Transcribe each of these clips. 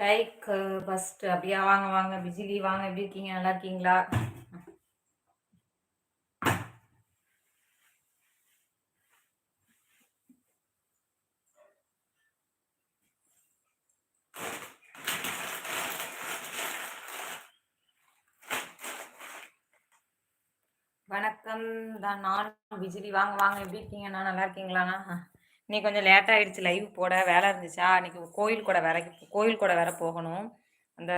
Like first அப்படியா வாங்க வாங்க. பிஜிலி வாங்க. எப்படி இருக்கீங்க? நல்லா இருக்கீங்களா? வணக்கம். தான் நான் பிஜிலி. வாங்க வாங்க. எப்படி இருக்கீங்க? நான் நல்லா இருக்கீங்களாண்ணா? நீ கொஞ்சம் லேட் ஆகிடுச்சு லைவ் போட வேலை இருந்துச்சா? அன்றைக்கி கோயில் கூட வேற கோயில் கூட வேற போகணும். அந்த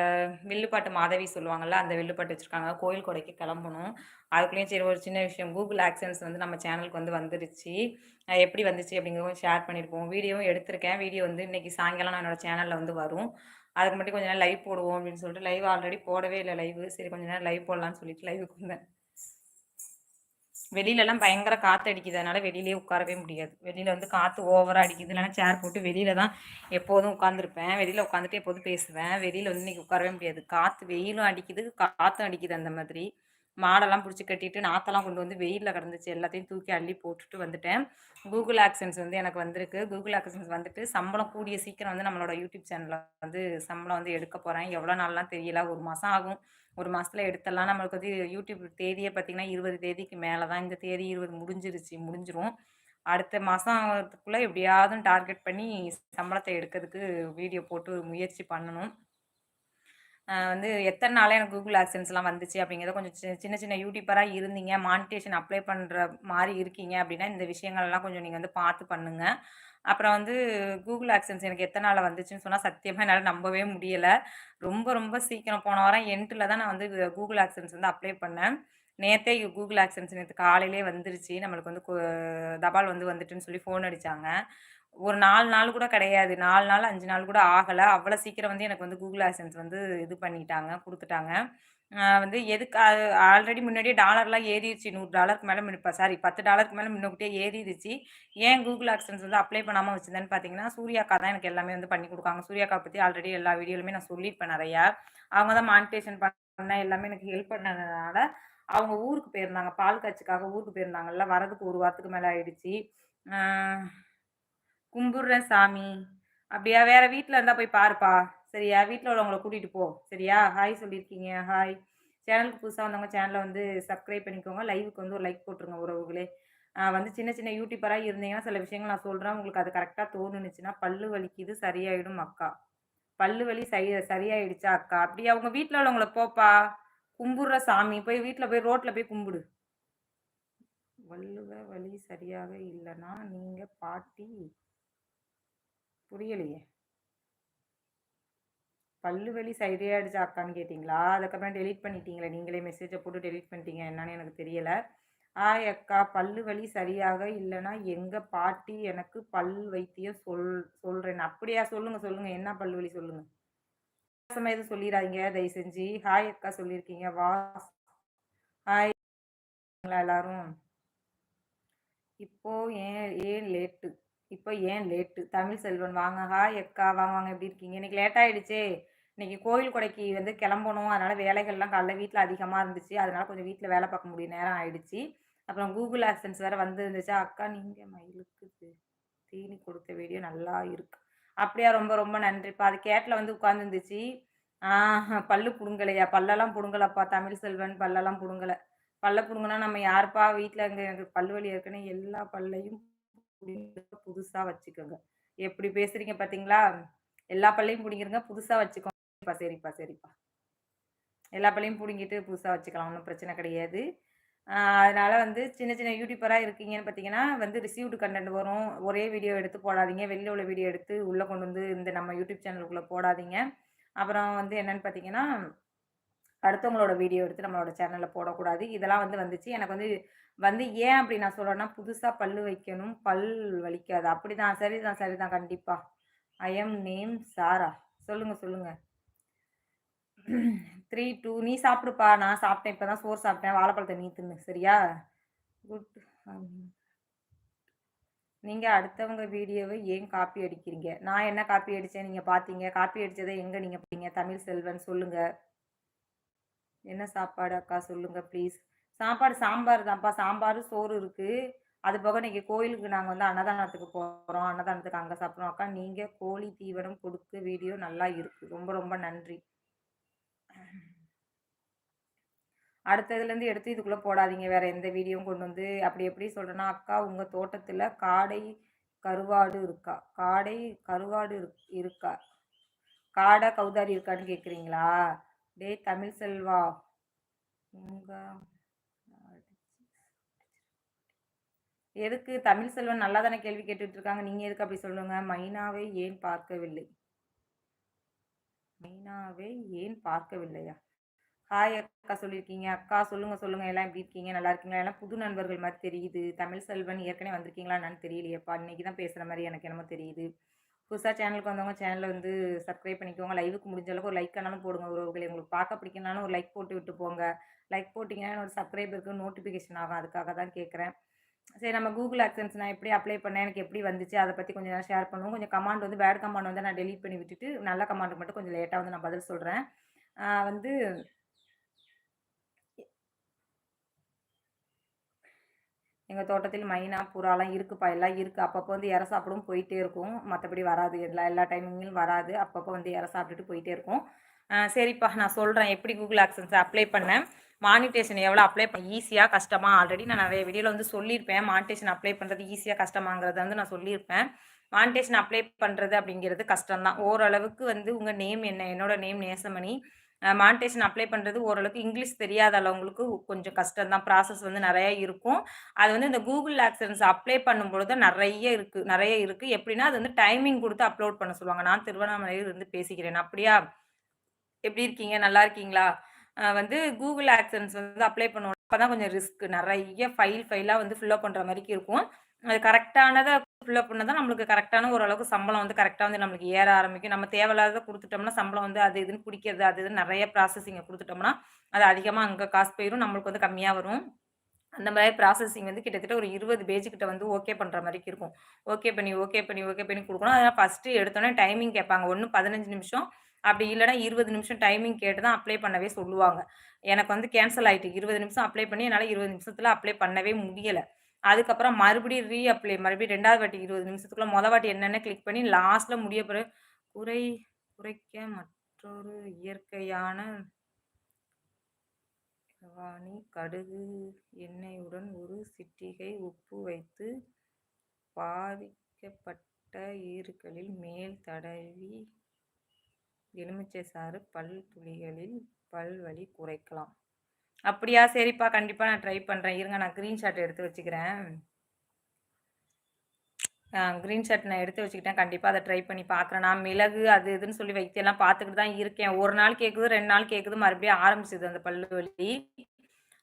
வில்லுப்பாட்டு மாதவி சொல்லுவாங்கள்ல அந்த வில்லுப்பாட்டு வச்சுருக்காங்க. கோயில் கொடைக்கு கிளம்பணும். அதுக்குள்ளேயும் சரி ஒரு சின்ன விஷயம். கூகுள் ஆக்சன்ஸ் வந்து நம்ம சேனலுக்கு வந்து வந்துருச்சு. எப்படி வந்துச்சு அப்படிங்கிறத ஷேர் பண்ணியிருப்போம் வீடியோவும் எடுத்திருக்கேன். வீடியோ வந்து இன்றைக்கி சாயங்காலம் நான் என்னோடய சேனலில் வந்து வரும். அதுக்கு மட்டும் கொஞ்சம் நேரம் லைவ் போடுவோம் அப்படின்னு சொல்லிட்டு லைவ் ஆல்ரெடி போடவே இல்லை லைவ் சரி கொஞ்சம் நேரம் லைவ் போடலான்னு சொல்லிட்டு லைவுக்கு வந்தேன். வெளியிலலாம் பயங்கர காற்று அடிக்குது. அதனால் வெளியிலே உட்காரவே முடியாது. வெளியில் வந்து காற்று ஓவராக அடிக்குது. இல்லைனா சேர் போட்டு வெளியில் தான் எப்போதும் உட்காந்துருப்பேன் வெளியில் உட்காந்துட்டு எப்போதும் பேசுவேன். வெளியில் வந்து இன்றைக்கி உட்காரவே முடியாது. காற்று வெயிலும் அடிக்குது. காற்றும் அடிக்குது அந்த மாதிரி. மாடெல்லாம் பிடிச்சி கட்டிட்டு நாத்தெல்லாம் கொண்டு வந்து வெயிலில் கிடந்துச்சு. எல்லாத்தையும் தூக்கி அள்ளி போட்டுட்டு வந்துட்டேன். கூகுள் ஆக்சன்ஸ் வந்து எனக்கு வந்திருக்கு. கூகுள் ஆக்சன்ஸ் வந்துட்டு சம்பளம் கூடிய சீக்கிரம் வந்து நம்மளோட யூடியூப் சேனலில் வந்து சம்பளம் வந்து எடுக்க போகிறேன் எவ்வளோ நாள்லாம் தெரியல. ஒரு மாதம் ஆகும். ஒரு மாதத்தில் எடுத்துடலாம் நம்மளுக்கு வந்து யூடியூப் தேதியே பார்த்திங்கன்னா இருபது தேதிக்கு மேலே தான் இந்த தேதி இருபது முடிஞ்சிருச்சு முடிஞ்சிரும். அடுத்த மாதத்துக்குள்ளே எப்படியாவது டார்கெட் பண்ணி சம்பளத்தை எடுக்கிறதுக்கு வீடியோ போட்டு ஒரு முயற்சி பண்ணணும். வந்து எத்தனை நாளே எனக்கு கூகுள் ஆக்சன்ஸ்லாம் வந்துச்சு அப்படிங்கிறத கொஞ்சம் சின்ன சின்ன யூடியூபராக இருந்தீங்க. மானிட்டேஷன் அப்ளை பண்ணுற மாதிரி இருக்கீங்க அப்படின்னா இந்த விஷயங்கள்லாம் கொஞ்சம் நீங்கள் வந்து பார்த்து பண்ணுங்கள் அப்புறம் வந்து கூகுள் ஆக்சன்ஸ் எனக்கு எத்தனை நாள் வந்துச்சுன்னு சொன்னால் சத்தியமாக என்னால் நம்பவே முடியலை. ரொம்ப ரொம்ப சீக்கிரம் போன வாரம் எண்டில் தான் நான் வந்து கூகுள் ஆக்சன்ஸ் வந்து அப்ளை பண்ணேன். நேற்றே கூகுள் ஆக்சன்ஸ் நேற்று காலையிலே வந்துருச்சு. நம்மளுக்கு வந்து தபால் வந்து வந்துட்டுன்னு சொல்லி ஃபோன் அடித்தாங்க ஒரு நாலு நாள் கூட கிடையாது. நாலு நாள் அஞ்சு நாள் கூட ஆகலை. அவ்வளோ சீக்கிரம் வந்து எனக்கு வந்து கூகுள் ஆக்சன்ஸ் வந்து இது பண்ணிட்டாங்க கொடுத்துட்டாங்க. வந்து எதுக்கு அது ஆல்ரெடி முன்னாடியே டாலர்லாம் ஏறிடுச்சு நூறு டாலருக்கு மேலே இப்போ சாரி பத்து டாலருக்கு மேலே முன்னக்கூட்டியே ஏறிடுச்சு. ஏன் கூகுள் ஆக்சன்ஸ் வந்து அப்ளை பண்ணாமல் வச்சுருந்தேன்னு பார்த்தீங்கன்னா சூர்யாக்கா தான் எனக்கு எல்லாமே வந்து பண்ணி கொடுக்காங்க. சூர்யாக்கா பற்றி ஆல்ரெடி எல்லா வீடியோலுமே நான் சொல்லியிருப்பேன் நிறையா. அவங்க தான் மானிட்டேஷன் பண்ண எல்லாமே எனக்கு ஹெல்ப் பண்ணதுனால அவங்க ஊருக்கு போயிருந்தாங்க. பால் காய்ச்சிக்காக ஊருக்கு போயிருந்தாங்கல்ல வரதுக்கு ஒரு வாரத்துக்கு மேலே ஆயிடுச்சு. கும்புடுறேன் சாமி. அப்படியா வேற வீட்டில் இருந்தால் போய் பாருப்பா. சரியா? வீட்டில் உள்ளவங்கள கூட்டிகிட்டு போ. சரியா? ஹாய் சொல்லியிருக்கீங்க ஹாய் சேனலுக்கு புதுசாக வந்தவங்க சேனலை வந்து சப்ஸ்கிரைப் பண்ணிக்கோங்க. லைவுக்கு வந்து ஒரு லைக் போட்டுருங்க உறவுகளே. வந்து சின்ன சின்ன யூடியூபராக இருந்தீங்கன்னா சில விஷயங்கள் நான் சொல்கிறேன் உங்களுக்கு அது கரெக்டாக தோணுனுச்சுன்னா பல்லு வலிக்குது சரியாயிடும் அக்கா. பல்லு வலி சரி சரியாயிடுச்சா அக்கா? அப்படி அவங்க வீட்டில் உள்ளவங்கள போப்பா. கும்பிடுற சாமி. போய் வீட்டில் போய் ரோட்டில் போய் கும்பிடு. வள்ளுவ வழி சரியாக இல்லைன்னா நீங்கள் பாட்டி. புரியலையே? பல்லு வலி சைடே சரியாயிடுச்சு அக்கான்னு கேட்டிங்களா? அதுக்கப்புறம் டெலிட் பண்ணிட்டீங்களே நீங்களே மெசேஜை போட்டு டெலிட் பண்ணிட்டீங்க என்னன்னு எனக்கு தெரியலை. ஆய் அக்கா பல்லு வலி சரியாக இல்லைன்னா எங்கள் பாட்டி எனக்கு பல் வைத்தியம் சொல் சொல்கிறேன் அப்படியா? சொல்லுங்கள் சொல்லுங்கள் என்ன பல் வலி சொல்லுங்கள் எதுவும் சொல்லிடாதீங்க தயவு செஞ்சு. ஹாய் அக்கா சொல்லியிருக்கீங்க. வா. ஹாய். எல்லாரும்? இப்போ ஏன் ஏன் லேட்டு இப்போ ஏன் லேட்டு தமிழ் செல்வன் வாங்க. ஹாய் அக்கா வாங்க வாங்க. எப்படி இருக்கீங்க? இன்னைக்கு லேட் ஆகிடுச்சே இன்னைக்கு கோயில் கொடைக்கு வந்து கிளம்பணும். அதனால் வேலைகள்லாம் காலைல வீட்டில் அதிகமாக இருந்துச்சு. அதனால் கொஞ்சம் வீட்டில் வேலை பார்க்க முடியும் நேரம் ஆயிடுச்சு. அப்புறம் கூகுள் ஆக்சன்ஸ் வேறு வந்து இருந்துச்சா அக்கா நீங்கள் மயிலுக்கு தீனி கொடுத்த வீடியோ நல்லா இருக்கு. அப்படியா ரொம்ப ரொம்ப நன்றிப்பா. அது கேட்டில் வந்து உட்காந்துருந்துச்சு பல்லு புடுங்கலையா? பல்லெல்லாம் புடுங்கலப்பா. தமிழ் செல்வன் பல்லெல்லாம் புடுங்கலை. பல்ல புடுங்கினா நம்ம யாருப்பா? வீட்டில் இங்கே எனக்கு பல்லு வலி இருக்குன்னு எல்லா பல்லையும் புதுசாக வச்சுக்கோங்க. எப்படி பேசுறீங்க பார்த்தீங்களா எல்லா பல்லையும் பிடிங்கிருங்க. புதுசாக வச்சுக்கோங்க. சரிப்பா சரிப்பா சரிப்பா. எல்லா பள்ளையும் பிடுங்கிட்டு புதுசாக வச்சுக்கலாம் ஒன்றும் பிரச்சனை கிடையாது. அதனால் வந்து சின்ன சின்ன யூடியூபராக இருக்கீங்கன்னு பார்த்தீங்கன்னா வந்து ரிசீவ்டு கண்டென்ட் வரும். ஒரே வீடியோ எடுத்து போடாதீங்க. வெளியில் உள்ள வீடியோ எடுத்து உள்ளே கொண்டு வந்து இந்த நம்ம யூடியூப் சேனலுக்குள்ளே போடாதீங்க. அப்புறம் வந்து என்னென்னு பார்த்தீங்கன்னா அடுத்தவங்களோட வீடியோ எடுத்து நம்மளோட சேனலில் போடக்கூடாது. இதெல்லாம் வந்து வந்துச்சு. எனக்கு வந்து வந்து ஏன் அப்படி நான் சொல்கிறேன்னா புதுசாக பல் வைக்கணும். பல் வலிக்காது. அப்படி தான் சரி தான் சரி தான் கண்டிப்பாக ஐ எம் நேம் சாரா சொல்லுங்கள் சொல்லுங்கள் த்ரீ டூ நீ சாப்பிடுப்பா. நான் சாப்பிட்டேன். இப்போ தான் சோறு சாப்பிட்டேன். வாழைப்பழத்தை நீ தின்னு. சரியா? குட் நீங்கள் அடுத்தவங்க வீடியோவை ஏன் காப்பி அடிக்கிறீங்க? நான் என்ன காப்பி அடித்தேன் நீங்கள் பார்த்தீங்க காப்பி அடித்ததை எங்கே நீங்கள் பார்த்தீங்க தமிழ் செல்வன் சொல்லுங்கள் என்ன சாப்பாடு அக்கா? சொல்லுங்கள் ப்ளீஸ் சாப்பாடு சாம்பார் தான்ப்பா. சாம்பார் சோறு இருக்குது அது போக இன்னைக்கு கோயிலுக்கு நாங்கள் வந்து அன்னதானத்துக்கு போகிறோம் அன்னதானத்துக்கு அங்கே சாப்பிட்றோம் அக்கா நீங்கள் கோழி தீவனம் கொடுக்க வீடியோ நல்லா இருக்குது ரொம்ப ரொம்ப நன்றி. அடுத்த இதுலேருந்து எடுத்து இதுக்குள்ளே போடாதீங்க. வேறு எந்த வீடியோவும் கொண்டு வந்து அப்படி எப்படி சொல்கிறேன்னா அக்கா உங்கள் தோட்டத்தில் காடை கருவாடு இருக்கா? காடை கருவாடு இருக்கா? காடை கௌதாரி இருக்கான்னு கேட்குறீங்களா? டே தமிழ் செல்வா உங்கள் எதுக்கு? தமிழ் செல்வன் நல்லா தானே கேள்வி கேட்டுட்டு இருக்காங்க. நீங்கள் எதுக்கு அப்படி சொல்லுங்க? மைனாவை ஏன் பார்க்கவில்லை? மீனாவே ஏன் பார்க்கவில்லையா? ஹாய் அக்கா சொல்லியிருக்கீங்க. அக்கா சொல்லுங்கள் சொல்லுங்கள் எல்லாம் எப்படி இருக்கீங்க? நல்லா இருக்கீங்களா? எல்லாம் புது நண்பர்கள் மாதிரி தெரியுது. தமிழ் செல்வன் ஏற்கனவே வந்திருக்கீங்களா என்னன்னு தெரியலையப்பா. இன்றைக்கி தான் பேசுகிற மாதிரி எனக்கு என்னமோ தெரியுது. புதுசாக சேனலுக்கு வந்தவங்க சேனலை வந்து சப்ஸ்கிரைப் பண்ணிக்கோங்க. லைவுக்கு முடிஞ்ச அளவுக்கு ஒரு லைக் ஆனாலும் போடுங்க உறவுகளை. உங்களுக்கு பார்க்க பிடிக்கணும்னாலும் ஒரு லைக் போட்டு விட்டு போங்க. லைக் போட்டிங்கன்னா ஒரு சப்ஸ்கிரைபருக்கு நோட்டிஃபிகேஷன் ஆகும். அதுக்காக தான் கேட்குறேன். சரி நம்ம கூகுள் ஆக்சன்ஸ் நான் எப்படி அப்ளை பண்ணேன் எனக்கு எப்படி வந்துச்சு அதை பற்றி கொஞ்சம் நேரம் ஷேர் பண்ணுவோம். கொஞ்சம் கமாண்ட் வந்து பேட் கமாண்ட் வந்து நான் டெலிட் பண்ணி விட்டுட்டு நல்ல கமாண்ட் மட்டும் கொஞ்சம் லேட்டாக வந்து நான் பதில் சொல்கிறேன் வந்து எங்கள் தோட்டத்தில் மைனா புறாலாம் இருக்குப்பா எல்லாம் இருக்குது அப்பப்போ வந்து இற சாப்பிடும் போயிட்டே இருக்கும். மற்றபடி வராது. எல்லா எல்லா டைமிங்கிலும் வராது. அப்பப்போ வந்து இற சாப்பிட்டுட்டு போயிட்டே இருக்கும். சரிப்பா நான் சொல்கிறேன் எப்படி கூகுள் ஆக்சன்ஸ் அப்ளை பண்ணேன். மானிட்டேஷன் எவ்வளோ அப்ளை பண்ண ஈஸியாக கஷ்டமாக ஆல்ரெடி நான் நிறைய வீடியோவில் வந்து சொல்லியிருப்பேன். மானிட்டேஷன் அப்ளை பண்ணுறது ஈஸியாக கஷ்டமாங்கிறத வந்து நான் சொல்லியிருப்பேன். மானிட்டேஷன் அப்ளை பண்ணுறது அப்படிங்கிறது கஷ்டம் தான் ஓரளவுக்கு வந்து உங்கள் நேம் என்ன? என்னோட நேம் நேசமணி. மானிட்டேஷன் அப்ளை பண்ணுறது ஓரளவுக்கு இங்கிலீஷ் தெரியாத அளவங்களுக்கு கொஞ்சம் கஷ்டம் தான் ப்ராசஸ் வந்து நிறைய இருக்கும். அது வந்து இந்த கூகுள் ஆக்சன்ஸ் அப்ளை பண்ணும்பொழுது நிறைய இருக்குது நிறைய இருக்குது எப்படின்னா அது வந்து டைமிங் கொடுத்து அப்லோட் பண்ண சொல்லுவாங்க. நான் திருவண்ணாமலையில் இருந்து பேசிக்கிறேன். அப்படியா? எப்படி இருக்கீங்க? நல்லா இருக்கீங்களா? வந்து கூகுள் ஆக்சன்ஸ் வந்து அப்ளை பண்ணுவோம் அப்போ தான் கொஞ்சம் ரிஸ்க் நிறைய ஃபைல் ஃபைலாக வந்து ஃபில்லப் பண்ணுற மாதிரிக்கு இருக்கும். அது கரெக்டானதை ஃபில்லப் பண்ணால் தான் நம்மளுக்கு கரெக்டான ஓரளவுக்கு சம்பளம் வந்து கரெக்டாக வந்து நம்மளுக்கு ஏற ஆரம்பிக்கும். நம்ம தேவையில்லாத கொடுத்துட்டோம்னா சம்பளம் வந்து அது இதுன்னு பிடிக்கிறது அது இதுன்னு நிறைய ப்ராசஸிங்கை கொடுத்துட்டோம்னா அது அதிகமாக அங்கே காசு போயிடும் நம்மளுக்கு வந்து கம்மியாக வரும். அந்த மாதிரி ப்ராசஸிங் வந்து கிட்டத்தட்ட ஒரு இருபது பேஜ் கிட்ட வந்து ஓகே பண்ணுற மாதிரி இருக்கும். ஓகே பண்ணி ஓகே பண்ணி ஓகே பண்ணி கொடுக்கணும். அதனால் ஃபஸ்ட்டு எடுத்தோன்னே டைமிங் கேட்பாங்க. ஒன்று பதினஞ்சு நிமிஷம் அப்படி இல்லைனா இருபது நிமிஷம் டைமிங் கேட்டு தான் அப்ளை பண்ணவே சொல்லுவாங்க. எனக்கு வந்து கேன்சல் ஆகிட்டு இருபது நிமிஷம் அப்ளை பண்ணி என்னால் இருபது நிமிஷத்தில் அப்ளை பண்ணவே முடியலை. அதுக்கப்புறம் மறுபடியும் ரீ அப்ளை மறுபடியும் ரெண்டாவது வாட்டி இருபது நிமிஷத்துக்குள்ள மொதல் வாட்டி என்னென்ன கிளிக் பண்ணி லாஸ்ட்டில் முடிய பிறகு குறை குறைக்க மற்றொரு இயற்கையான வாணி கடுகு எண்ணெயுடன் ஒரு சிட்டிகை உப்பு வைத்து பாதிக்கப்பட்ட ஈறுகளில் மேல் தடவி எலுமிச்சை சாறு பல் துளிகளில் பல் வலி குறைக்கலாம். அப்படியா? சரிப்பா கண்டிப்பாக நான் ட்ரை பண்ணுறேன் இருங்க நான் க்ரீன்ஷாட் எடுத்து வச்சுக்கிறேன். க்ரீன்ஷாட் நான் எடுத்து வச்சுக்கிட்டேன். கண்டிப்பாக அதை ட்ரை பண்ணி பார்க்குறேன். நான் மிளகு அது இதுன்னு சொல்லி வைத்தியெல்லாம் எல்லாம் பார்த்துக்கிட்டு தான் இருக்கேன். ஒரு நாள் கேட்குது ரெண்டு நாள் கேட்குது மறுபடியும் ஆரம்பிச்சிது அந்த பல்லு வலி.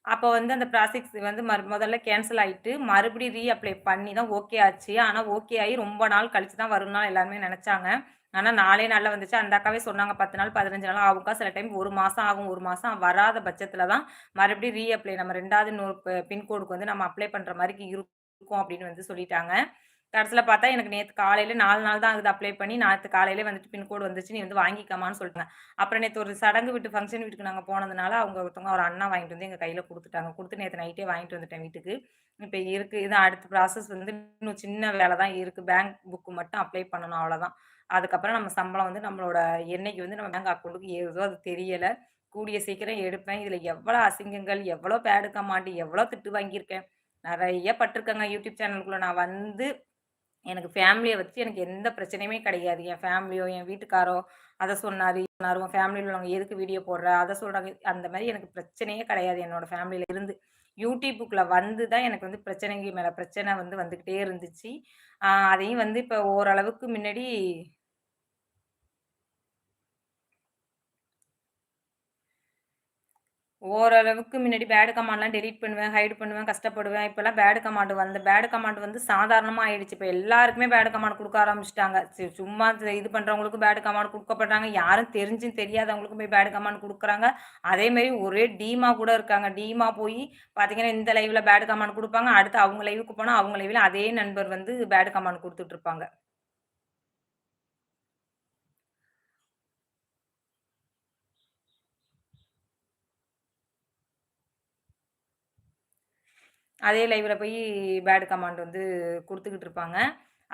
அப்போ வந்து அந்த ப்ராசிக்ஸ் வந்து மறு முதல்ல கேன்சல் ஆகிட்டு மறுபடியும் ரீஅப்ளை பண்ணி தான் ஓகே ஆச்சு. ஆனால் ஓகே ஆகி ரொம்ப நாள் கழிச்சு தான் வரும்னா எல்லாருமே நினச்சாங்க. ஆனால் நாளே நாளில் வந்துச்சு. அந்த அக்காவே சொன்னாங்க பத்து நாள் பதினஞ்சு நாள் ஆகும்க்கா. சில டைம் ஒரு மாதம் ஆகும் ஒரு மாதம் வராத பட்சத்தில் தான் மறுபடியும் ரீ அப்ளை நம்ம ரெண்டாவது நூறு பின்கோடுக்கு வந்து நம்ம அப்ளை பண்ணுற மாதிரி இருக்கும் அப்படின்னு வந்து சொல்லிட்டாங்க. கடைசியில் பார்த்தா எனக்கு நேற்று காலையில் நாலு நாள் தான் ஆகுது அப்ளை பண்ணி. நேற்று காலையிலே வந்துட்டு பின்கோடு வந்துச்சு. நீ வந்து வாங்கிக்காமான்னு சொல்லிட்டாங்க. அப்புறம் நேற்று ஒரு சடங்கு வீட்டு ஃபங்க்ஷன் வீட்டுக்கு நாங்கள் போனதுனால அவங்க ஒருத்தவங்க ஒரு அண்ணா வாங்கிட்டு வந்து எங்கள் கையில் கொடுத்துட்டாங்க. கொடுத்து நேற்று நைட்டே வாங்கிட்டு வந்துட்டேன் வீட்டுக்கு. இப்போ இருக்குது இது அடுத்த ப்ராசஸ் வந்து இன்னும் சின்ன வேலை தான் இருக்குது பேங்க் புக்கு மட்டும் அப்ளை பண்ணணும் அவ்வளோதான் அதுக்கப்புறம் நம்ம சம்பளம் வந்து நம்மளோட எண்ணெய்க்கு வந்து நம்ம பேங்க் அக்கௌண்ட்டுக்கு ஏறுதோ அது தெரியலை. கூடிய சீக்கிரம் எடுப்பேன். இதில் எவ்வளோ அசிங்கங்கள் எவ்வளோ பேடுக்க மாட்டி எவ்வளோ திட்டு வாங்கியிருக்கேன். நிறைய பட்டிருக்கேங்க யூடியூப் சேனலுக்குள்ளே நான் வந்து எனக்கு ஃபேமிலியை வச்சு எனக்கு எந்த பிரச்சனையுமே கிடையாது. என் ஃபேமிலியோ என் வீட்டுக்காரோ அதை சொன்னார் சொன்னார். உன் ஃபேமிலியில் உள்ளவங்க எதுக்கு வீடியோ போடுற? அதை சொல்கிறாங்க அந்த மாதிரி எனக்கு பிரச்சனையே கிடையாது என்னோட ஃபேமிலியில் இருந்து. யூடியூப்புக்குள்ளே வந்து தான் எனக்கு வந்து பிரச்சனைக்கு மேலே பிரச்சனை வந்து வந்துக்கிட்டே இருந்துச்சு. அதையும் வந்து இப்போ ஓரளவுக்கு முன்னாடி ஓரளவுக்கு முன்னாடி பேடு கமாண்ட்லாம் டெலீட் பண்ணுவேன் ஹைட் பண்ணுவேன் கஷ்டப்படுவேன். இப்போல்லாம் பேடு கமாண்ட் வந்து பேடு கமாண்ட் வந்து சாதாரணமாக ஆயிடுச்சு. இப்போ எல்லாருக்குமே பேடு கமாண்ட் கொடுக்க ஆரம்பிச்சிட்டாங்க. சும்மா இது பண்ணுறவங்களுக்கும் பேடு கமாண்ட் கொடுக்கப்படுறாங்க. யாரும் தெரிஞ்சும் தெரியாதவங்களுக்கும் போய் பேடு கமாண்ட் கொடுக்குறாங்க. அதேமாரி ஒரே டீமா கூட இருக்காங்க. டீமா போய் பார்த்தீங்கன்னா இந்த லைவில் பேடு கமாண்ட் கொடுப்பாங்க. அடுத்து அவங்க லைவுக்கு போனால் அவங்க லைவில் அதே நண்பர் வந்து பேடு கமாண்ட் கொடுத்துட்ருப்பாங்க அதே லைவில் போய் பேடு கமாண்ட் வந்து கொடுத்துக்கிட்டு இருப்பாங்க.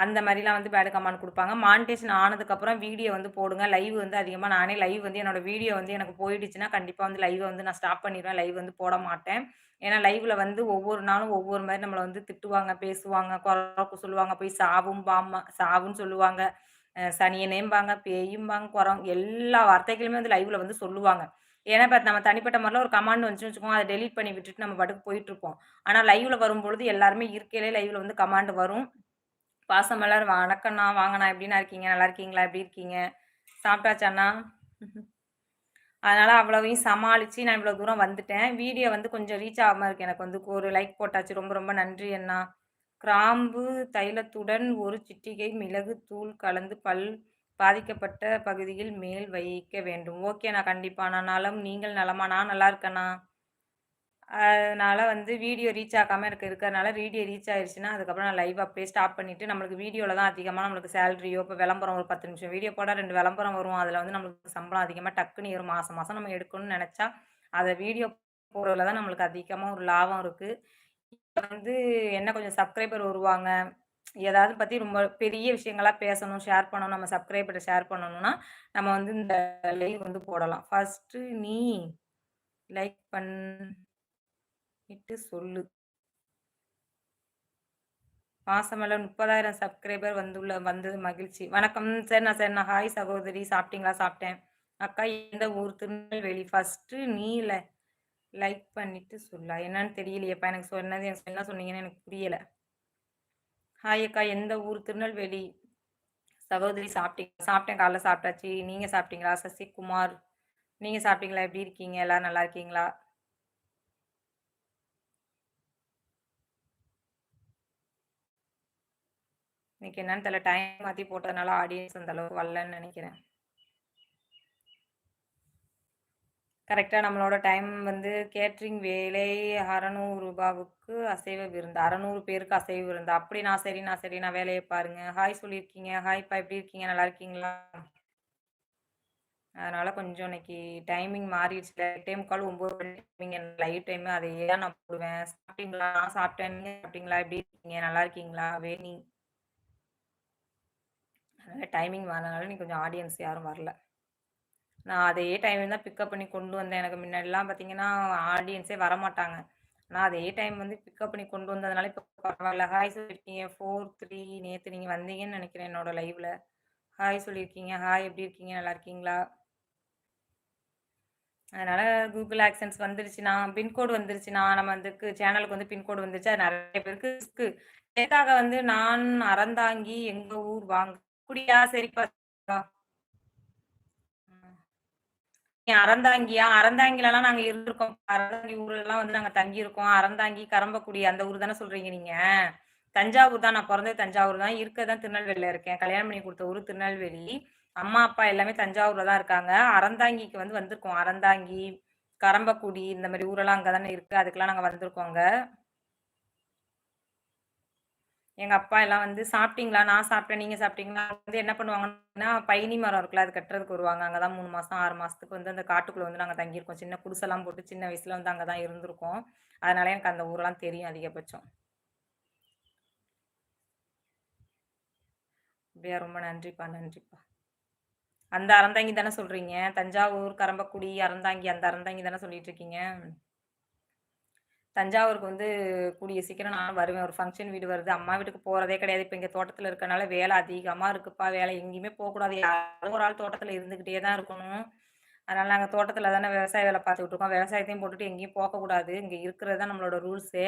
அந்த மாதிரிலாம் வந்து பேடு கமாண்ட் கொடுப்பாங்க. மானிட்டேஷன் ஆனதுக்கப்புறம் வீடியோ வந்து போடுங்க. லைவ் வந்து அதிகமாக நானே லைவ் வந்து என்னோடய வீடியோ வந்து எனக்கு போயிடுச்சுன்னா கண்டிப்பாக வந்து லைவை வந்து நான் ஸ்டாப் பண்ணிடுவேன் லைவ் வந்து போட மாட்டேன். ஏன்னா லைவில் வந்து ஒவ்வொரு நாளும் ஒவ்வொரு மாதிரி நம்மளை வந்து திட்டுவாங்க பேசுவாங்க குறை சொல்லுவாங்க. போய் சாவும் பாமா சாவுன்னு சொல்லுவாங்க. சனியனேம்பாங்க பேயும்பாங்க குரம் எல்லா வார்த்தைகளுமே வந்து லைவில் வந்து சொல்லுவாங்க. ஏன்னா இப்போ நம்ம தனிப்பட்ட முறையில் ஒரு கமாண்ட் வந்துச்சு வச்சுக்கோங்க அதை டெலீட் பண்ணி விட்டுட்டு நம்ம பாட்டுக்கு போயிட்டுருப்போம் ஆனால் லைவில் வரும்பொழுது எல்லாருமே இருக்கையிலே லைவில் வந்து கமாண்ட் வரும். பாசம் எல்லாரும் வணக்கண்ணா வாங்கண்ணா எப்படின்னா இருக்கீங்க? நல்லா இருக்கீங்களா? எப்படி இருக்கீங்க? சாப்பிட்டாச்சாண்ணா? அதனால் அவ்வளவையும் சமாளித்து நான் இவ்வளோ தூரம் வந்துட்டேன். வீடியோ வந்து கொஞ்சம் ரீச் ஆகாமல் இருக்குது எனக்கு வந்து. ஒரு லைக் போட்டாச்சு. ரொம்ப ரொம்ப நன்றி அண்ணா. கிராம்பு தைலத்துடன் ஒரு சிட்டிகை மிளகு தூள் கலந்து பல் பாதிக்கப்பட்ட பகுதியில் மேல் வைக்க வேண்டும். ஓகே கண்டிப்பாக நான் நலம். நீங்கள் நலமா? நான் நல்லா இருக்கேண்ணா அதனால் வந்து வீடியோ ரீச் ஆகாமல் எனக்கு இருக்கிறதுனால வீடியோ ரீச் ஆயிடுச்சுன்னா அதுக்கப்புறம் நான் லைவ் அப்படியே ஸ்டாப் பண்ணிவிட்டு நம்மளுக்கு வீடியோவில் தான் அதிகமாக நம்மளுக்கு சேலரியோ இப்போ விளம்பரம் ஒரு பத்து நிமிஷம் வீடியோ போட ரெண்டு விளம்பரம் வரும். அதில் வந்து நம்மளுக்கு சம்பளம் அதிகமாக டக்குன்னு ஏறும். மாதம் மாதம் நம்ம எடுக்கணும்னு நினச்சா அதை வீடியோ போடுறதுல தான் நம்மளுக்கு அதிகமாக ஒரு லாபம் இருக்குது வந்து என்ன கொஞ்சம் சப்ஸ்கிரைபர் வருவாங்க. ஏதாவது பற்றி ரொம்ப பெரிய விஷயங்களாக பேசணும் ஷேர் பண்ணணும் நம்ம சப்ஸ்கிரைபரை ஷேர் பண்ணணும்னா நம்ம வந்து இந்த லைவ் வந்து போடலாம். ஃபஸ்ட்டு நீ லைக் பண்ணிட்டு சொல்லு. பாசமலர் முப்பதாயிரம் சப்ஸ்கிரைபர் வந்துள்ள வந்தது மகிழ்ச்சி. வணக்கம். சரிண்ணா சரிண்ணா. ஹாய் சகோதரி. சாப்பிட்டீங்களா? சாப்பிட்டேன். அக்கா எந்த ஊர்? திருநெல்வேலி. ஃபஸ்ட்டு நீ லைக் பண்ணிட்டு சொல்லா. என்னன்னு தெரியலையப்பா. எனக்கு சொன்னது என்ன சொன்னீங்கன்னு எனக்கு புரியலை. ஹாய் அக்கா எந்த ஊர்? திருநெல்வேலி. சகோதரி சாப்பிட்டீங்க சாப்பிட்டேன் காலைல சாப்பிட்டாச்சு. நீங்கள் சாப்பிட்டீங்களா? சசிகுமார். நீங்கள் சாப்பிட்டீங்களா? எப்படி இருக்கீங்க? எல்லோரும் நல்லா இருக்கீங்களா? இன்னைக்கு என்னன்னு தெரியல டைம் மாற்றி போட்டதுனால ஆடியன்ஸ் அந்த அளவுக்கு வரலன்னு நினைக்கிறேன். கரெக்டாக நம்மளோட டைம் வந்து கேட்ரிங் வேலை அறநூறு ரூபாவுக்கு அசைவ விருந்து அறநூறு பேருக்கு அசைவ விருந்து. அப்படி நான் சரி நான் சரி நான் வேலையை பாருங்க. ஹாய் சொல்லியிருக்கீங்க. ஹாய்ப்பா எப்படி இருக்கீங்க? நல்லா இருக்கீங்களா? அதனால் கொஞ்சம் இன்னைக்கு டைமிங் மாறிடுச்சு. டைம் கால் ஒம்பது டைமிங் லைவ் டைமு அதையே தான் நான் போடுவேன். சாப்பிட்டீங்களா? நான் சாப்பிட்டேன். சாப்பிட்டீங்களா? எப்படி இருக்கீங்க? நல்லா இருக்கீங்களா? வேணி அதனால் டைமிங் வரனால இன்னைக்கு கொஞ்சம் ஆடியன்ஸ் யாரும் வரல. நான் அதே டைம் தான் பிக்கப் பண்ணி கொண்டு வந்தேன். எனக்கு முன்னாடிலாம் பார்த்தீங்கன்னா ஆடியன்ஸே வரமாட்டாங்க. நான் அதே டைம் வந்து பிக்கப் பண்ணி கொண்டு வந்ததுனால இப்போ பரவாயில்ல. ஹாய் சொல்லியிருக்கீங்க ஃபோர் த்ரீ நேற்று நீங்கள் வந்தீங்கன்னு நினைக்கிறேன் என்னோட லைவ்ல ஹாய் சொல்லியிருக்கீங்க ஹாய் எப்படி இருக்கீங்க? நல்லா இருக்கீங்களா? அதனால் கூகுள் ஆக்சன்ஸ் வந்துருச்சுன்னா பின்கோடு வந்துருச்சுன்னா நம்ம வந்துக்கு சேனலுக்கு வந்து பின்கோடு வந்துருச்சு. அது நிறைய பேருக்கு ரிஸ்க்கு எதுக்காக வந்து நான் அறந்தாங்கி எங்கள் ஊர் வாங்க? குடியா சரிப்பா. அறந்தாங்கியா? அறந்தாங்கிலலாம் நாங்க இருந்திருக்கோம். அறந்தாங்கி ஊர்ல வந்து நாங்க தங்கி இருக்கோம் அறந்தாங்கி கரம்பக்குடி அந்த ஊர் தானே சொல்றீங்க நீங்க? தஞ்சாவூர் தான் நான் பிறந்தது. தஞ்சாவூர் தான். இருக்கதான் திருநெல்வேலியில இருக்கேன். கல்யாணம் பண்ணி கொடுத்த ஊர் திருநெல்வேலி. அம்மா அப்பா எல்லாமே தஞ்சாவூர்ல தான் இருக்காங்க. அறந்தாங்கிக்கு வந்து வந்திருக்கோம். அறந்தாங்கி கரம்பக்குடி இந்த மாதிரி ஊரெல்லாம் அங்கதானே இருக்கு. அதுக்கெல்லாம் நாங்க வந்திருக்கோங்க எங்க அப்பா எல்லாம் வந்து சாப்பிட்டீங்களா? நான் சாப்பிட்டேன் நீங்க சாப்பிட்டீங்களா? வந்து என்ன பண்ணுவாங்கன்னா பைனி மரம் இருக்குல்ல அது கட்டுறதுக்கு வருவாங்க. அங்கதான் மூணு மாசம் ஆறு மாசத்துக்கு வந்து அந்த காட்டுக்குள்ள வந்து நாங்க தங்கியிருக்கோம். சின்ன குடிசெல்லாம் போட்டு சின்ன வயசுல வந்து அங்கதான் இருந்திருக்கோம். அதனால எனக்கு அந்த ஊரெல்லாம் தெரியும் அதிகபட்சம். அப்படியா ரொம்ப நன்றிப்பா நன்றிப்பா. அந்த அறந்தாங்கி தானே சொல்றீங்க? தஞ்சாவூர் கரம்பக்குடி அறந்தாங்கி அந்த அறந்தாங்கி தானே சொல்லிட்டு இருக்கீங்க? தஞ்சாவூருக்கு வந்து கூடிய சீக்கிரம் நான் வருவேன். ஒரு ஃபங்க்ஷன் வீடு வருது. அம்மா வீட்டுக்கு போகிறதே கிடையாது. இப்போ இங்கே தோட்டத்தில் இருக்கனால வேலை அதிகமாக இருக்குப்பா. வேலை எங்கேயுமே போகக்கூடாது யாரும் ஒரு ஆள் தோட்டத்தில் இருந்துக்கிட்டே தான் இருக்கணும். அதனால் நாங்கள் தோட்டத்தில் தானே விவசாய வேலை பார்த்துக்கிட்டு இருக்கோம். விவசாயத்தையும் போட்டுட்டு எங்கேயும் போகக்கூடாது இங்கே இருக்கிறது தான் நம்மளோட ரூல்ஸு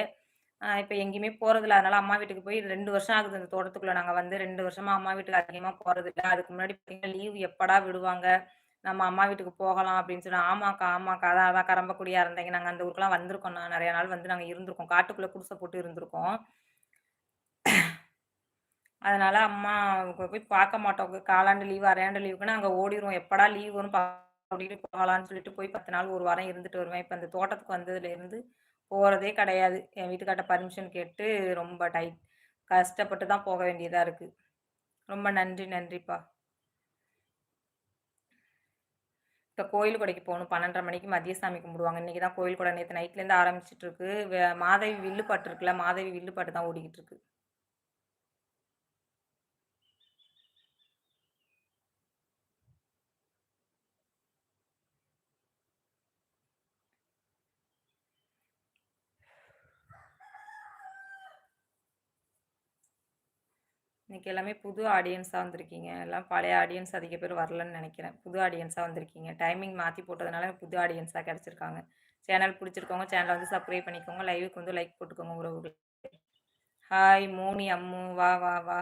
இப்போ எங்கேயுமே போகிறதில்ல அதனால் அம்மா வீட்டுக்கு போய் ரெண்டு வருஷம் ஆகுது அந்த தோட்டத்துக்குள்ளே. நாங்கள் வந்து ரெண்டு வருஷமாக அம்மா வீட்டுக்கு அதிகமாக போகிறதில்ல அதுக்கு முன்னாடி லீவ் எப்படா விடுவாங்க? நம்ம அம்மா வீட்டுக்கு போகலாம் அப்படின்னு சொல்லி ஆமாக்கா, ஆமாக்கா. அதான் அதான் கரம்பக்குடியாக இருந்தீங்க. நாங்கள் அந்த ஊருக்குலாம் வந்திருக்கோம். நான் நிறைய நாள் வந்து நாங்கள் இருந்திருக்கோம். காட்டுக்குள்ளே குடிசை போட்டு இருந்திருக்கோம். அதனால அம்மா போய் பார்க்க மாட்டோம். காலாண்டு லீவு, அரையாண்டு லீவுக்குன்னா அங்கே ஓடிடுவோம் எப்படா லீவ் வரும் ஓடிட்டு போகலான்னு சொல்லிட்டு போய் பத்து நாள், ஒரு வாரம் இருந்துட்டு வருவேன். இப்போ அந்த தோட்டத்துக்கு வந்ததுலேருந்து போகிறதே கிடையாது. என் வீட்டுக்கார்ட்ட பர்மிஷன் கேட்டு ரொம்ப டைட் கஷ்டப்பட்டு தான் போக வேண்டியதாக இருக்குது ரொம்ப நன்றி, நன்றிப்பா. இப்போ கோயில் கொடைக்கு போகணும். பன்னெண்டரை மணிக்கு மதிய சாமி கும்பிடுவாங்க. இன்றைக்கி தான் கோயில் கொடை. நேற்று நைட்லேருந்து ஆரம்பிச்சிட்ருக்கு இருக்கு. மாதவி வில்லுப்பாட்டு இருக்குல்ல மாதவி வில்லுப்பாட்டு தான் ஓடிக்கிட்டு இருக்கு. இன்றைக்கி எல்லாமே புது ஆடியன்ஸாக வந்திருக்கீங்க. எல்லாம் பழைய ஆடியன்ஸ் அதிக பேர் வரலன்னு நினைக்கிறேன். புது ஆடியன்ஸாக வந்திருக்கீங்க. டைமிங் மாற்றி போட்டதுனால புது ஆடியன்ஸாக கிடச்சிருக்காங்க. சேனல் பிடிச்சிருக்கவங்க சேனலை வந்து சப்ஸ்கிரைப் பண்ணிக்கோங்க. லைவுக்கு வந்து லைக் போட்டுக்கோங்க உறவுகள். ஹாய் மோனி அம்மு. வா வா வா.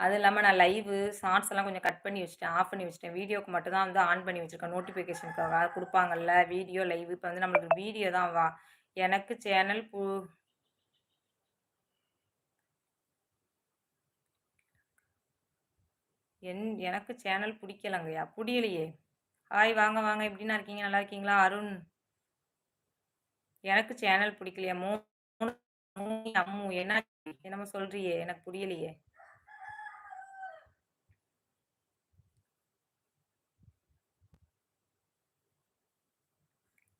அது இல்லாமல் நான் லைவு ஷார்ட்ஸ் எல்லாம் கொஞ்சம் கட் பண்ணி வச்சுட்டேன். ஆஃப் பண்ணி வச்சுட்டேன். வீடியோக்கு மட்டும் தான் வந்து ஆன் பண்ணி வச்சுருக்கேன். நோட்டிஃபிகேஷனுக்காக கொடுப்பாங்கல்ல வீடியோ லைவ் இப்போ வந்து நம்மளுக்கு வீடியோ தான் வா. எனக்கு சேனல் பு என் எனக்கு சேனல் பிடிக்கலங்கய்யா. புரியலையே ஹாய் வாங்க வாங்க. எப்படின்னா இருக்கீங்க? நல்லா இருக்கீங்களா? அருண். எனக்கு சேனல் பிடிக்கலையா? மூ அம்மு என்ன என்னமோ சொல்றியே. எனக்கு புரியலையே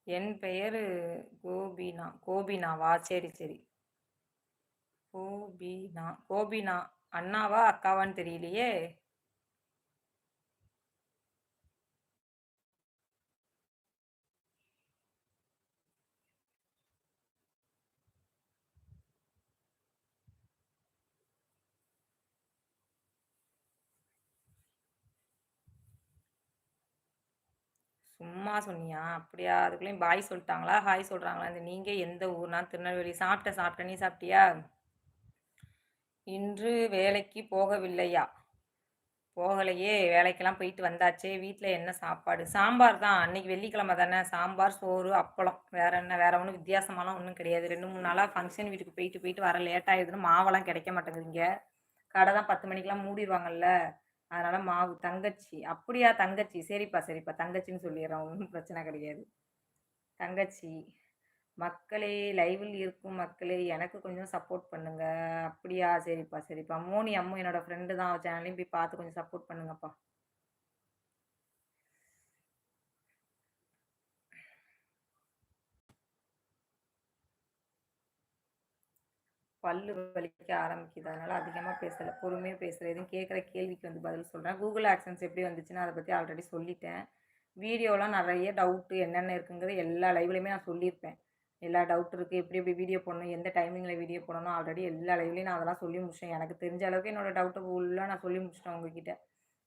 என் பெயர் கோபினா கோபினாவா? சரி சரி. கோபினா கோபினா அண்ணாவா அக்காவான்னு தெரியலையே. அம்மா சொன்னியா? அப்படியா? அதுக்குள்ளேயும் பாய் சொல்லிட்டாங்களா? ஹாய் சொல்கிறாங்களா இந்த நீங்கள் எந்த ஊர்னா? திருநெல்வேலி. சாப்பிட்ட சாப்பிட்ட. நீ சாப்பிட்டியா? இன்று வேலைக்கு போகவில்லையா? போகலையே. வேலைக்கெல்லாம் போயிட்டு வந்தாச்சே. வீட்டில் என்ன சாப்பாடு? சாம்பார் தான். அன்றைக்கி வெள்ளிக்கிழமை தானே. சாம்பார் சோறு அப்பளம். வேறு என்ன? வேறு ஒன்றும் வித்தியாசமாலாம் ஒன்றும் கிடையாது. ரெண்டு மூணு நாளாக ஃபங்க்ஷன் வீட்டுக்கு போயிட்டு போயிட்டு வர லேட் ஆகிடுதுன்னு மாவெல்லாம் கிடைக்க மாட்டேங்குதுங்க கடை தான் பத்து மணிக்கெலாம் மூடிடுவாங்கல்ல அதனால மாவு தங்கச்சி. அப்படியா தங்கச்சி? சரிப்பா சரிப்பா. தங்கச்சின்னு சொல்லிடுறோம் ஒன்றும் பிரச்சனை கிடையாது. தங்கச்சி மக்களே லைவில் இருக்கும் மக்களே எனக்கு கொஞ்சம் சப்போர்ட் பண்ணுங்க. அப்படியா? சரிப்பா சரிப்பா. மோனி அம்மு என்னோட ஃப்ரெண்டு தான். சேனலையும் போய் பார்த்து கொஞ்சம் சப்போர்ட் பண்ணுங்கப்பா. பல்லு வலிக்க ஆரம்பிக்குது. அதனால் அதிகமாக பேசலை. பொறுமையாக பேசலை. எதுவும் கேட்குற கேள்விக்கு வந்து பதில் சொல்கிறேன் கூகுள் ஆக்சன்ஸ் எப்படி வந்துச்சுன்னா அதை பற்றி ஆல்ரெடி சொல்லிட்டேன். வீடியோலாம் நிறைய டவுட்டு என்னென்ன இருக்குங்கிறது எல்லா லைவ்லையுமே நான் சொல்லியிருப்பேன். எல்லா டவுட் இருக்குது எப்படி எப்படி வீடியோ போடணும்? எந்த டைமிங்கில் வீடியோ போடணும்? ஆல்ரெடி எல்லா லைவ்லையும் நான் அதெல்லாம் சொல்லி முடிச்சேன் எனக்கு தெரிஞ்ச அளவுக்கு என்னோடய டவுட்டை ஃபுல்லாக நான் சொல்லி முடிச்சிட்டேன் உங்ககிட்ட.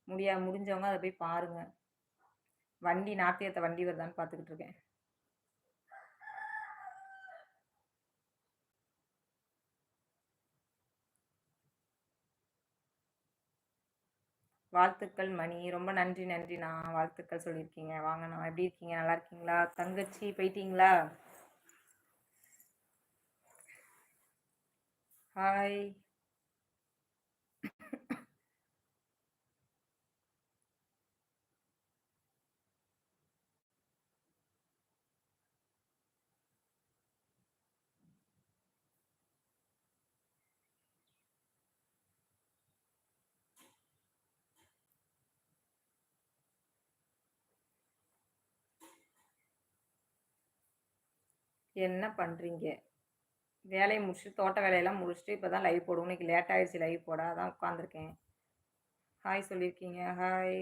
முடியா முடிஞ்சவங்க அதை போய் பாருங்கள் வண்டி நாத்தியத்தை வண்டி வருதான்னு பார்த்துக்கிட்டு இருக்கேன். வாழ்த்துக்கள் மணி. ரொம்ப நன்றி நன்றிண்ணா வாழ்த்துக்கள் சொல்லியிருக்கீங்க. வாங்கண்ணா எப்படி இருக்கீங்க? நல்லா இருக்கீங்களா? தங்கச்சி போயிட்டீங்களா? ஹாய் என்ன பண்ணுறீங்க வேலையை முடிச்சுட்டு தோட்ட வேலையெல்லாம் முடிச்சுட்டு இப்போ தான் லைவ் போடுவோம். இன்றைக்கி லேட் ஆகிடுச்சு லைவ் போட. அதான் உட்காந்துருக்கேன் ஹாய் சொல்லியிருக்கீங்க. ஹாய்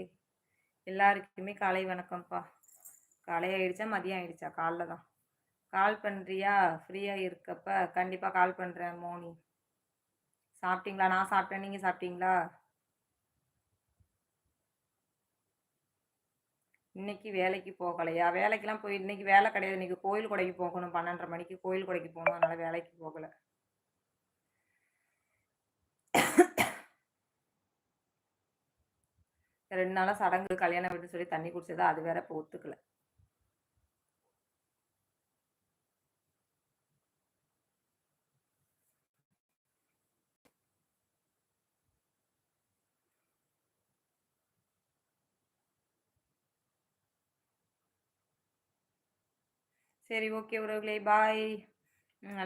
எல்லாருக்குமே காலை வணக்கம்ப்பா. காலை ஆகிடுச்சா மதியம் ஆகிடுச்சா காலைல தான். கால் பண்ணுறியா ஃப்ரீயாக இருக்கப்ப கண்டிப்பாக கால் பண்ணுறேன் மோனி. சாப்பிட்டீங்களா? நான் சாப்பிட்டேன். நீங்கள் சாப்பிட்டீங்களா? இன்னைக்கு வேலைக்கு போகலையா? வேலைக்கெல்லாம் போய் இன்னைக்கு வேலை கிடையாது. இன்னைக்கு கோயில் கொடைக்கு போகணும். பன்னெண்டரை மணிக்கு கோயில் கொடைக்கு போகணும். அதனால வேலைக்கு போகலை. ரெண்டு நாளாக சடங்கு கல்யாணம் அப்படின்னு சொல்லி தண்ணி குடிச்சதா? அது வேற இப்போ சரி ஓகே உறவுகளே பாய்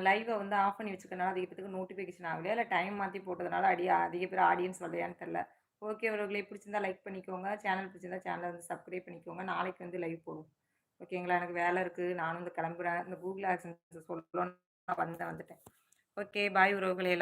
லைவை வந்து ஆஃப் பண்ணி வச்சுக்கனால அதிக பேருக்கு நோட்டிஃபிகேஷன் ஆகலையா? இல்லை டைம் மாற்றி போட்டதுனால அடி அதிக பேர் ஆடியன்ஸ் வரலையான்னு தெரில ஓகே உறவுகளே பிடிச்சிருந்தா லைக் பண்ணிக்கோங்க. சேனல் பிடிச்சிருந்தா சேனலை வந்து சப்ஸ்கிரைப் பண்ணிக்கோங்க. நாளைக்கு வந்து லைவ் போடும் ஓகேங்களா எனக்கு வேலை இருக்குது நானும் வந்து கிளம்புறேன். இந்த கூகுள் ஆக்சன்ஸ் சொல்லணும்னு நான் வந்து வந்துட்டேன். ஓகே பாய் உறவுகளே